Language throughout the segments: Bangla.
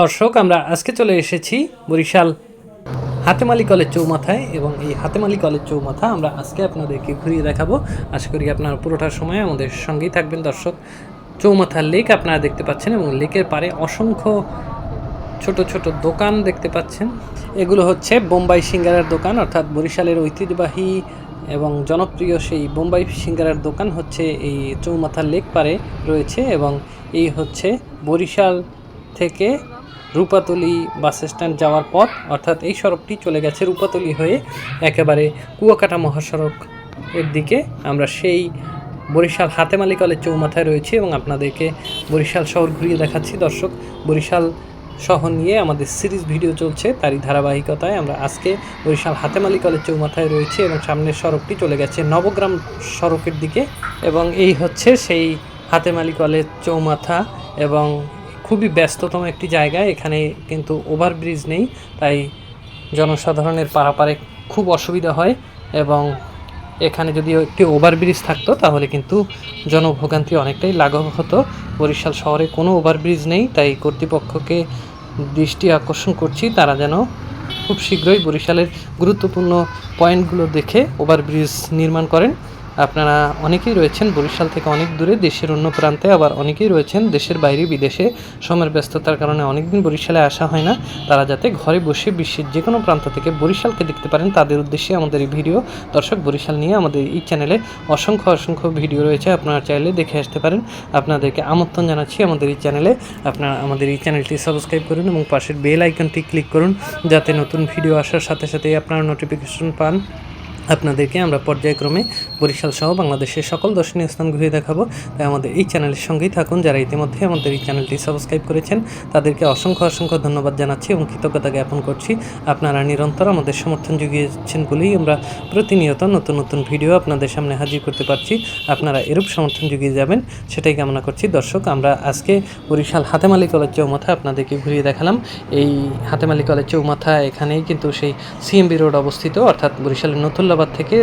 দর্শক, আমরা আজকে চলে এসেছি বরিশাল হাতেমালি কলেজ চৌমাথায় এবং এই হাতেমালি কলেজ চৌমাথা আমরা আজকে আপনাদেরকে ঘুরিয়ে দেখাবো। আশা করি আপনারা পুরোটার সময় আমাদের সঙ্গেই থাকবেন দর্শক। চৌমাথার লেক আপনারা দেখতে পাচ্ছেন এবং লেকের পারে অসংখ্য ছোট ছোট দোকান দেখতে পাচ্ছেন। এগুলো হচ্ছে বোম্বাই সিঙ্গারার দোকান, অর্থাৎ বরিশালের ঐতিহ্যবাহী এবং জনপ্রিয় সেই বোম্বাই সিঙ্গারার দোকান হচ্ছে এই চৌমাথার লেক পারে রয়েছে এবং এই হচ্ছে বরিশাল থেকে রূপাতলি বাস স্ট্যান্ড যাওয়ার পথ, অর্থাৎ এই সড়কটি চলে গেছে রূপাতলি হয়ে একেবারে কুয়াকাটা মহাসড়ক এর দিকে। আমরা সেই বরিশাল হাতেমালি কলেজ চৌমাথায় রয়েছি এবং আপনাদেরকে বরিশাল শহর ঘুরিয়ে দেখাচ্ছি। দর্শক, বরিশাল শহর নিয়ে আমাদের সিরিজ ভিডিও চলছে। তারই ধারাবাহিকতায় আমরা আজকে বরিশাল হাতেমালি কলেজ চৌমাথায় রয়েছি এবং সামনের সড়কটি চলে গেছে নবগ্রাম সড়কের দিকে এবং এই হচ্ছে সেই হাতেমালি কলেজ চৌমাথা এবং খুবই ব্যস্ততম একটি জায়গা, এখানে কিন্তু ওভারব্রিজ নেই, তাই জনসাধারণের পারাপারে খুব অসুবিধা হয় এবং এখানে যদি একটি ওভারব্রিজ থাকতো, তাহলে কিন্তু জনভোগান্তি অনেকটাই লাঘব হতো। বরিশাল শহরে কোনো ওভারব্রিজ নেই, তাই কর্তৃপক্ষকে দৃষ্টি আকর্ষণ করছি, তারা যেন খুব শীঘ্রই বরিশালের গুরুত্বপূর্ণ পয়েন্টগুলো দেখে ওভারব্রিজ নির্মাণ করেন। আপনারা অনেকেই রয়েছেন বরিশাল থেকে অনেক দূরে, দেশের অন্য প্রান্তে আবার অনেকেই রয়েছেন দেশের বাইরে বিদেশে। সময়ের ব্যস্ততার কারণে অনেকদিন বরিশালে আসা হয় না। তারা যাতে ঘরে বসে বিশ্বের যে কোনো প্রান্ত থেকে বরিশালকে দেখতে পারেন, তাদের উদ্দেশ্যে আমাদের এই ভিডিও। দর্শক, বরিশাল নিয়ে আমাদের এই চ্যানেলে অসংখ্য অসংখ্য ভিডিও রয়েছে। আপনারা চাইলে দেখে আসতে পারেন। আপনাদেরকে আমন্ত্রণ জানাচ্ছি আমাদের এই চ্যানেলে। আপনারা আমাদের এই চ্যানেলটি সাবস্ক্রাইব করুন এবং পাশের বেল আইকনটি ক্লিক করুন, যাতে নতুন ভিডিও আসার সাথে সাথে আপনারা নোটিফিকেশন পান। আপনাদেরকে আমরা পর্যায়ক্রমে বরিশাল সহ বাংলাদেশের সকল দর্শনীয় স্থান ঘুরে দেখাবো। তাই আমাদের এই চ্যানেলের সঙ্গেই থাকুন যারা ইতিমধ্যে আমাদের এই চ্যানেলটি সাবস্ক্রাইব করেছেন। তাদেরকে অসংখ্য অসংখ্য ধন্যবাদ জানাচ্ছি এবং কৃতজ্ঞতা জ্ঞাপন করছি। আপনারা নিরন্তর আমাদের সমর্থন জুগিয়েছেন বলেই আমরা প্রতিনিয়ত নতুন নতুন ভিডিও আপনাদের সামনে হাজির করতে পারছি। আপনারা এরূপ সমর্থন জুগিয়ে যাবেন, সেটাই কামনা করছি। দর্শক, আমরা আজকে বরিশাল হাতেমালি কলেজ চৌমাথা আপনাদেরকে ঘুরিয়ে দেখালাম। এই হাতেমালি কলেজ চৌমাথা এখানেই কিন্তু সেই সিএমবি রোড অবস্থিত, অর্থাৎ বরিশালের নতুল্লাবাদ থেকে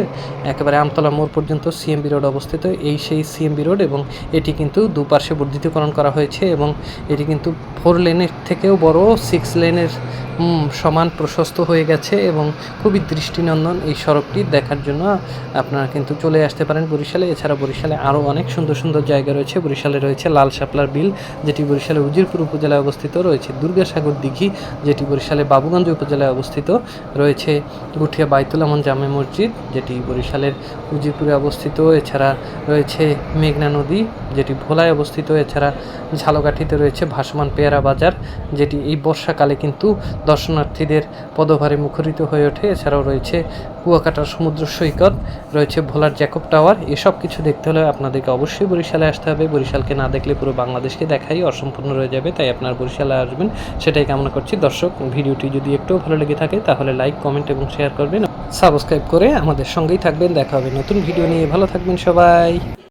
একেবারে আমতলা মোড় পর্যন্ত সিএমবি রোড অবস্থিত। এই সেই সিএমবি রোড এবং এটি কিন্তু দুপাশে বর্ধিতকরণ করা হয়েছে এবং এটি কিন্তু ফোর লেনের থেকেও বড়, সিক্স লেনের সমান প্রশস্ত হয়ে গেছে এবং খুবই দৃষ্টিনন্দন এই সড়কটি দেখার জন্য। আপনারা কিন্তু চলে আসতে পারেন বরিশালে। এছাড়া বরিশালে আরও অনেক সুন্দর সুন্দর জায়গা রয়েছে। বরিশালে রয়েছে লাল শাপলার বিল, যেটি বরিশালে উজিরপুর উপজেলায় অবস্থিত। রয়েছে দুর্গাসাগর দিঘি, যেটি বরিশালে বাবুগঞ্জ উপজেলায় অবস্থিত। রয়েছে গুঠিয়া বাইতুল আমন জামে মসজিদ যেটি বরিশালের উজিরপুরে অবস্থিত। এছাড়া রয়েছে মেঘনা নদী, যেটি ভোলায় অবস্থিত। এছাড়া ঝালকাঠিতে রয়েছে ভাসমান পেয়ারা বাজার, যেটি এই বর্ষাকালে কিন্তু দর্শনার্থীদের পদভারে মুখরিত হয়ে ওঠে। এছাড়াও রয়েছে কুয়াকাটার সমুদ্র সৈকত, রয়েছে ভোলার জ্যাকব টাওয়ার। এসব কিছু দেখতে হলে আপনাদেরকে অবশ্যই বরিশালে আসতে হবে। বরিশালকে না দেখলে পুরো বাংলাদেশকে দেখাই অসম্পূর্ণ রয়ে যাবে, তাই আপনার বরিশালে আসবেন। সেটাই কামনা করছি। দর্শক, ভিডিওটি যদি একটু ভালো লেগে থাকে, তাহলে লাইক কমেন্ট এবং শেয়ার করবেন। সাবস্ক্রাইব করে আমাদের সঙ্গেই থাকবেন। দেখা হবে নতুন ভিডিও নিয়ে। ভালো থাকবেন সবাই।